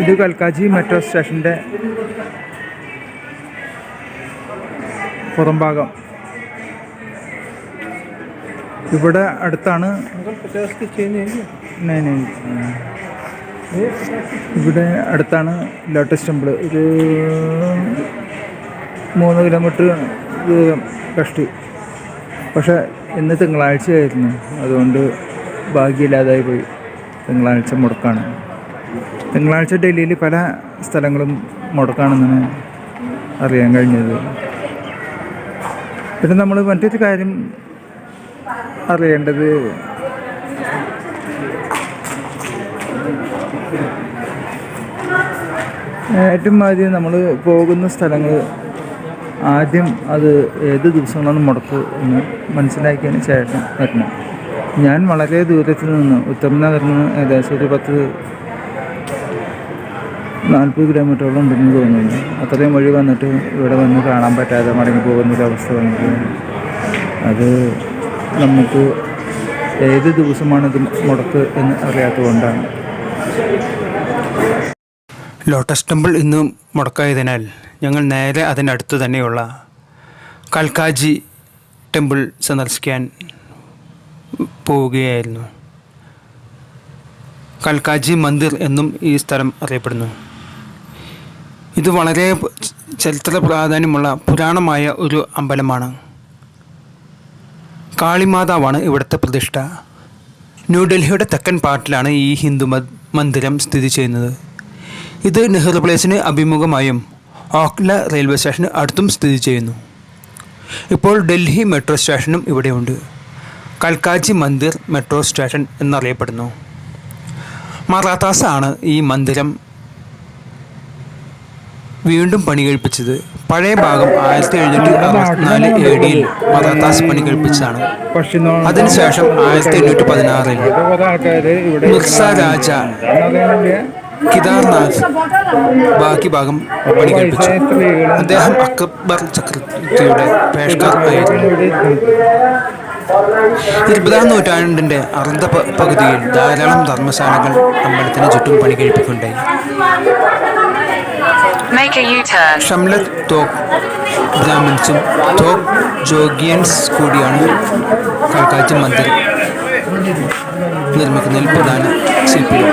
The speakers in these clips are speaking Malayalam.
ഇത് കൽക്കാജി മെട്രോ സ്റ്റേഷന്റെ പുറംഭാഗം. ഇവിടെ അടുത്താണ്. ഇവിടെ അടുത്താണ് ലോട്ടസ് ടെമ്പിൾ ഒരു മൂന്ന് കിലോമീറ്റർ ദൂരം കഷ്ടി. പക്ഷേ ഇന്ന് തിങ്കളാഴ്ചയായിരുന്നു. അതുകൊണ്ട് ഭാഗ്യമില്ലാതായി പോയി. തിങ്കളാഴ്ച മുടക്കാണ്. തിങ്കളാഴ്ച ഡൽഹിയിൽ പല സ്ഥലങ്ങളും മുടക്കാണെന്നാണ് അറിയാൻ കഴിഞ്ഞത്. പിന്നെ നമ്മൾ മറ്റൊരു കാര്യം അറിയേണ്ടത് ഏറ്റവും ആദ്യം നമ്മൾ പോകുന്ന സ്ഥലങ്ങൾ ആദ്യം അത് ഏത് ദിവസങ്ങളാണ് മുടക്ക് എന്ന് മനസ്സിലാക്കിയതിന് ശേഷം വരണം. ഞാൻ വളരെ ദൂരത്ത് നിന്ന് നിന്ന് ഏകദേശം ഒരു പത്ത് നാൽപ്പത് കിലോമീറ്ററോളം ഉണ്ടെന്ന് തോന്നുന്നു. അത്രയും വഴി വന്നിട്ട് ഇവിടെ വന്ന് കാണാൻ പറ്റാതെ മടങ്ങി പോകുന്നൊരവസ്ഥ വന്നിട്ട് അത് നമുക്ക് ഏത് ദിവസമാണ് ഇത് മുടക്ക് എന്ന് അറിയാത്തതുകൊണ്ടാണ്. ലോട്ടസ് ടെമ്പിൾ ഇന്ന് മുടക്കായതിനാൽ ഞങ്ങൾ നേരെ അതിനടുത്ത് തന്നെയുള്ള കൽക്കാജി ടെമ്പിൾ സന്ദർശിക്കാൻ പോവുകയായിരുന്നു. കൽക്കാജി മന്ദിർ എന്നും ഈ സ്ഥലം അറിയപ്പെടുന്നു. ഇത് വളരെ ചരിത്ര പ്രാധാന്യമുള്ള പുരാണമായ ഒരു അമ്പലമാണ്. കാളിമാതാവാണ് ഇവിടുത്തെ പ്രതിഷ്ഠ. ന്യൂഡൽഹിയുടെ തെക്കൻ പാർട്ടിലാണ് ഈ ഹിന്ദു മന്ദിരം സ്ഥിതി ചെയ്യുന്നത്. ഇത് നെഹ്റു പ്ലേസിന് അഭിമുഖമായും ഓക്ല റെയിൽവേ സ്റ്റേഷന് അടുത്തും സ്ഥിതി ചെയ്യുന്നു. ഇപ്പോൾ ഡൽഹി മെട്രോ സ്റ്റേഷനും ഇവിടെയുണ്ട്. കൽക്കാജി മന്ദിർ മെട്രോ സ്റ്റേഷൻ എന്നറിയപ്പെടുന്നു. മറാത്താസ് ആണ് ഈ മന്ദിരം വീണ്ടും പണി കഴിപ്പിച്ചത് പഴയ ഭാഗം ആയിരത്തി എഴുന്നൂറ്റി അറുപത്തിനാല് എ ഡിയിൽ മറാത്താസ് പണി കഴിപ്പിച്ചതാണ് അതിനുശേഷം ആയിരത്തി എണ്ണൂറ്റി പതിനാറിൽ മിർസ രാജ കിദാർനാഥ് ബാക്കി ഭാഗം പണി കഴിപ്പിച്ചു അദ്ദേഹം അക്ബർ ചക്രവർത്തിയുടെ പേഷ്കാർ ആയിരുന്നു. ഇരുപതാം നൂറ്റാണ്ടിന്റെ അർദ്ധ പകുതിയിൽ ധാരാളം ധർമ്മശാലകൾ അമ്പലത്തിന് ചുറ്റും പണി കഴിപ്പിക്കുകയുണ്ടായി. ഷംലത് തോക്ക് ബ്രാഹ്മിൻസും തോക്ക് ജോഗിയൻസ് കൂടിയാണ് കൽക്കാറ്റ് മന്ദിർ നിർമ്മിക്കുന്നതിൽ പ്രധാന ശില്പികൾ.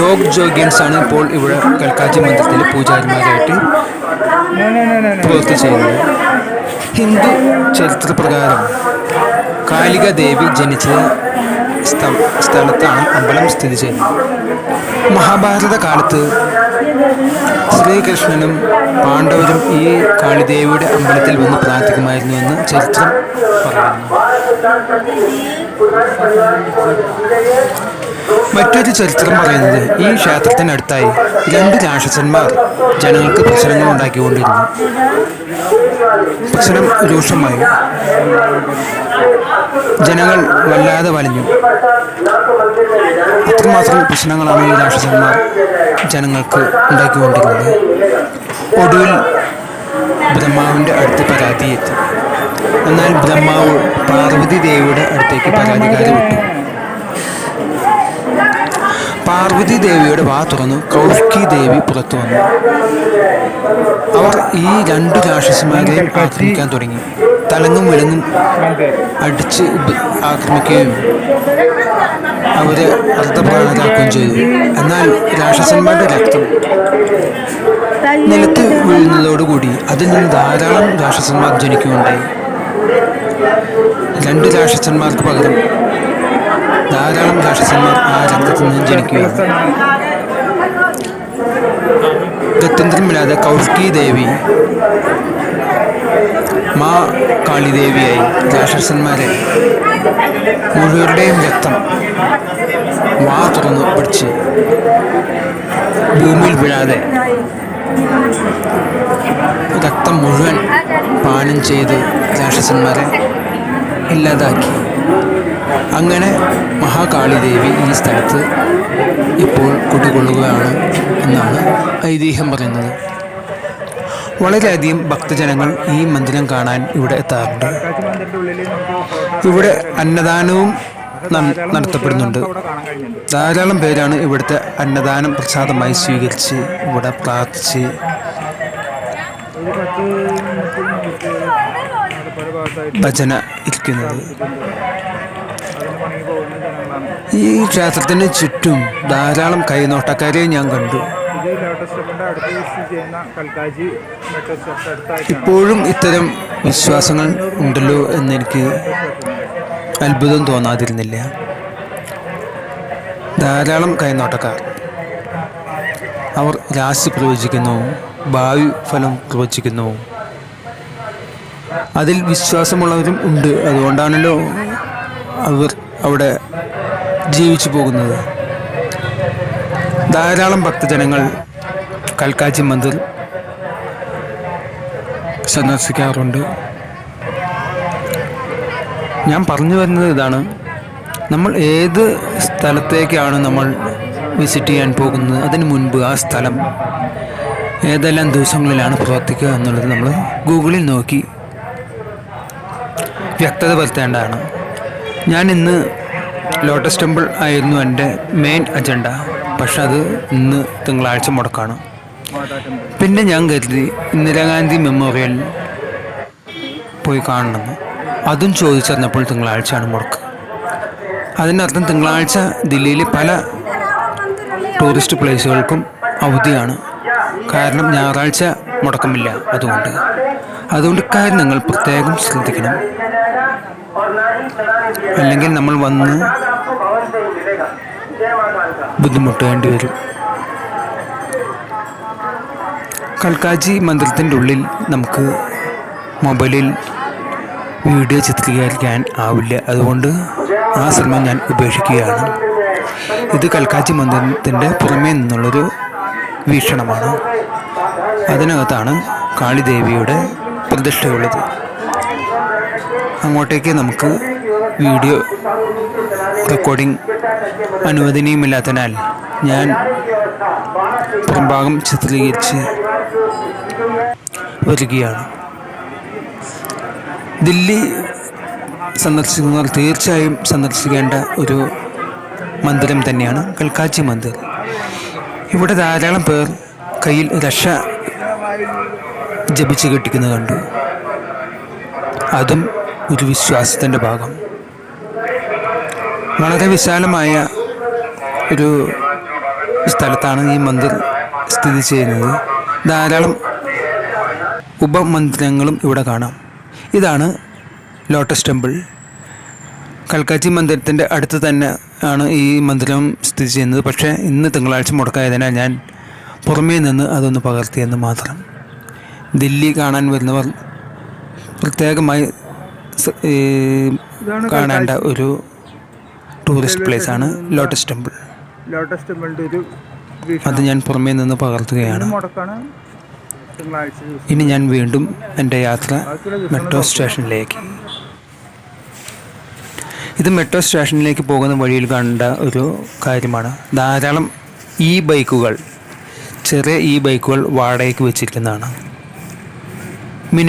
തോക്ക് ജോഗിയൻസ് ആണ് ഇപ്പോൾ ഇവിടെ കൽക്കാറ്റ് മന്ദിരത്തിലെ പൂജാരിമാരായിട്ട് പ്രവൃത്തി ചെയ്യുന്നത്. ഹിന്ദു ചരിത്രപ്രകാരം കാലിക ദേവി ജനിച്ച സ്ഥ- സ്ഥലത്താണ് അമ്പലം സ്ഥിതി ചെയ്യുന്നത് മഹാഭാരത കാലത്ത് ശ്രീകൃഷ്ണനും പാണ്ഡവരും ഈ കാളിദേവിയുടെ അമ്പലത്തിൽ വന്ന് പ്രാർത്ഥിക്കുമായിരുന്നു എന്ന് ചരിത്രം പറയുന്നു. മറ്റൊരു ചരിത്രം പറയുന്നത് ഈ ക്ഷേത്രത്തിനടുത്തായി രണ്ട് രാക്ഷസന്മാർ ജനങ്ങൾക്ക് പ്രശ്നങ്ങൾ ഉണ്ടാക്കിക്കൊണ്ടിരുന്നു. പ്രശ്നം രൂക്ഷമായി. ജനങ്ങൾ വല്ലാതെ വലഞ്ഞു. അത്രമാത്രം പ്രശ്നങ്ങളാണ് ഈ രാക്ഷസന്മാർ ജനങ്ങൾക്ക് ഉണ്ടാക്കിക്കൊണ്ടിരുന്നത് ഒടുവിൽ ബ്രഹ്മാവിന്റെ അടുത്ത് പരാതി എത്തി. എന്നാൽ ബ്രഹ്മാവ് പാർവതി ദേവിയുടെ അടുത്തേക്ക് പരാതിക്കാരെ വിട്ടു. പാർവതി ദേവിയുടെ വാ തുറന്നു. കൗഷ്കി ദേവി പുറത്തു വന്നു. അവർ ഈ രണ്ട് രാക്ഷസന്മാരെയും ആക്രമിക്കാൻ തുടങ്ങി. തലങ്ങും വിലങ്ങും അടിച്ച് ആക്രമിക്കുകയും. അവരെ അർദ്ധപ്രാണരാക്കുകയും ചെയ്തു. എന്നാൽ രാക്ഷസന്മാരുടെ രക്തം നിലത്ത് വീഴുന്നതോടുകൂടി അതിൽ നിന്ന് ധാരാളം രാക്ഷസന്മാർ ജനിക്കുകയുണ്ടായി. രണ്ട് രാക്ഷസന്മാർക്ക് പകരം ധാരാളം രാക്ഷസന്മാർ ആ രക്തത്തിൽ നിന്ന് ജനിക്കുകയാണ്. ഗത്യന്തരമില്ലാതെ കൗഷ്കി ദേവി മാ കാളിദേവിയായി രാക്ഷസന്മാരെ മുഴുവരുടെയും രക്തം വാ തുറന്ന് പിടിച്ച് ഭൂമിയിൽ വീഴാതെ രക്തം മുഴുവൻ പാനം ചെയ്ത് രാക്ഷസന്മാരെ ഇല്ലാതാക്കി. അങ്ങനെ മഹാകാളി ദേവി ഈ സ്ഥലത്ത് ഇപ്പോൾ കുടികൊള്ളുകയാണ് എന്നാണ് ഐതിഹ്യം പറയുന്നത്. വളരെയധികം ഭക്തജനങ്ങൾ ഈ മന്ദിരം കാണാൻ ഇവിടെ എത്താറുണ്ട്. ഇവിടെ അന്നദാനവും നടത്തപ്പെടുന്നുണ്ട്. ധാരാളം പേരാണ് ഇവിടുത്തെ അന്നദാനം പ്രസാദമായി സ്വീകരിച്ച് ഇവിടെ പ്രാർത്ഥിച്ച് ഭജന ഇരിക്കുന്നത്. ഈ ക്ഷേത്രത്തിന് ചുറ്റും ധാരാളം കൈനോട്ടക്കാരെ ഞാൻ കണ്ടു. ചെയ്യുന്ന കൽക്കാജി ഇപ്പോഴും ഇത്തരം വിശ്വാസങ്ങൾ ഉണ്ടല്ലോ എന്ന് എനിക്ക് അത്ഭുതം തോന്നാതിരുന്നില്ല. ധാരാളം കൈനോട്ടക്കാർ. അവർ രാശി പ്രവചിക്കുന്നു ഭാവി ഫലം പ്രവചിക്കുന്നു. അതിൽ വിശ്വാസമുള്ളവരും ഉണ്ട്. അതുകൊണ്ടാണല്ലോ അവർ അവിടെ ജീവിച്ചു പോകുന്നത്. ധാരാളം ഭക്തജനങ്ങൾ കൽക്കാച്ചി മന്ദിർ സന്ദർശിക്കാറുണ്ട്. ഞാൻ പറഞ്ഞു വരുന്നത് ഇതാണ്. നമ്മൾ ഏത് സ്ഥലത്തേക്കാണ് നമ്മൾ വിസിറ്റ് ചെയ്യാൻ പോകുന്നത്? അതിന് മുൻപ് ആ സ്ഥലം ഏതെല്ലാം ദിവസങ്ങളിലാണ് പ്രവർത്തിക്കുക എന്നുള്ളത് നമ്മൾ ഗൂഗിളിൽ നോക്കി വ്യക്തത വരുത്തേണ്ടതാണ്. ഞാൻ ഇന്ന് ലോട്ടസ് ടെമ്പിൾ ആയിരുന്നു എന്റെ മെയിൻ അജണ്ട പക്ഷെ അത് ഇന്ന് തിങ്കളാഴ്ച മുടക്കാണ്. പിന്നെ ഞാൻ കരുതി ഇന്ദിരാഗാന്ധി മെമ്മോറിയൽ പോയി കാണണമെന്ന് അതും ചോദിച്ചറിഞ്ഞപ്പോൾ തിങ്കളാഴ്ചയാണ് മുടക്ക്. അതിനർത്ഥം തിങ്കളാഴ്ച ദില്ലിയിലെ പല ടൂറിസ്റ്റ് പ്ലേസുകൾക്കും അവധിയാണ്. കാരണം ഞായറാഴ്ച മുടക്കമില്ല അതുകൊണ്ട്. അതുകൊണ്ട് കാര്യം നിങ്ങൾ പ്രത്യേകം ശ്രദ്ധിക്കണം. അല്ലെങ്കിൽ നമ്മൾ വന്ന് ബുദ്ധിമുട്ടേണ്ടി വരും. കൽക്കാജി മന്ദിരത്തിന്റെ ഉള്ളിൽ നമുക്ക് മൊബൈലിൽ വീഡിയോ ചിത്രീകരിക്കാൻ ആവില്ല. അതുകൊണ്ട് ആ ശ്രമം ഞാൻ ഉപേക്ഷിക്കുകയാണ്. ഇത് കൽക്കാച്ചി മന്ദിരത്തിന്റെ പുറമേ നിന്നുള്ളൊരു വീക്ഷണമാണ്. അതിനകത്താണ് കാളിദേവിയുടെ പ്രതിഷ്ഠയുള്ളത്. അങ്ങോട്ടേക്ക് നമുക്ക് വീഡിയോ റെക്കോർഡിംഗ് അനുവദനീയമില്ലാത്തതിനാൽ ഞാൻ ഭാഗം ചിത്രീകരിച്ച് വരികയാണ്. ദില്ലി സന്ദർശിക്കുന്നവർ തീർച്ചയായും സന്ദർശിക്കേണ്ട ഒരു മന്ദിരം തന്നെയാണ് കൽക്കാച്ചി മന്ദിർ. ഇവിടെ ധാരാളം പേർ കയ്യിൽ രക്ഷ ജപിച്ച് കെട്ടിക്കുന്നത് കണ്ടു. അതും ഒരു വിശ്വാസത്തിന്റെ ഭാഗം. വളരെ വിശാലമായ ഒരു സ്ഥലത്താണ് ഈ മന്ദിർ സ്ഥിതി ചെയ്യുന്നത്. ധാരാളം ഉപമന്ദിരങ്ങളും ഇവിടെ കാണാം. ഇതാണ് ലോട്ടസ് ടെമ്പിൾ. കൽക്കാച്ചി മന്ദിരത്തിന്റെ അടുത്ത് തന്നെ ആണ് ഈ മന്ദിരം സ്ഥിതി ചെയ്യുന്നത്. പക്ഷേ ഇന്ന് തിങ്കളാഴ്ച മുടക്കായതിനാൽ ഞാൻ പുറമേ നിന്ന് അതൊന്ന് പകർത്തിയെന്ന് മാത്രം. ദില്ലി കാണാൻ വരുന്നവർ പ്രത്യേകമായി കാണേണ്ട ഒരു ടൂറിസ്റ്റ് പ്ലേസാണ് ലോട്ടസ് ടെമ്പിൾ. ലോട്ടസ് ടെമ്പിളിന്റെ ഒരു അത് ഞാൻ പുറമേ നിന്ന് പകർത്തുകയാണ്. മുടക്കാണ് ഇനി ഞാൻ വീണ്ടും എന്റെ യാത്ര മെട്രോ സ്റ്റേഷനിലേക്ക്. ഇത് മെട്രോ സ്റ്റേഷനിലേക്ക് പോകുന്ന വഴിയിൽ കണ്ട ഒരു കാര്യമാണ്. ധാരാളം ഇ ബൈക്കുകൾ ചെറിയ ഇ ബൈക്കുകൾ വാടകയ്ക്ക് വെച്ചിരിക്കുന്നതാണ്.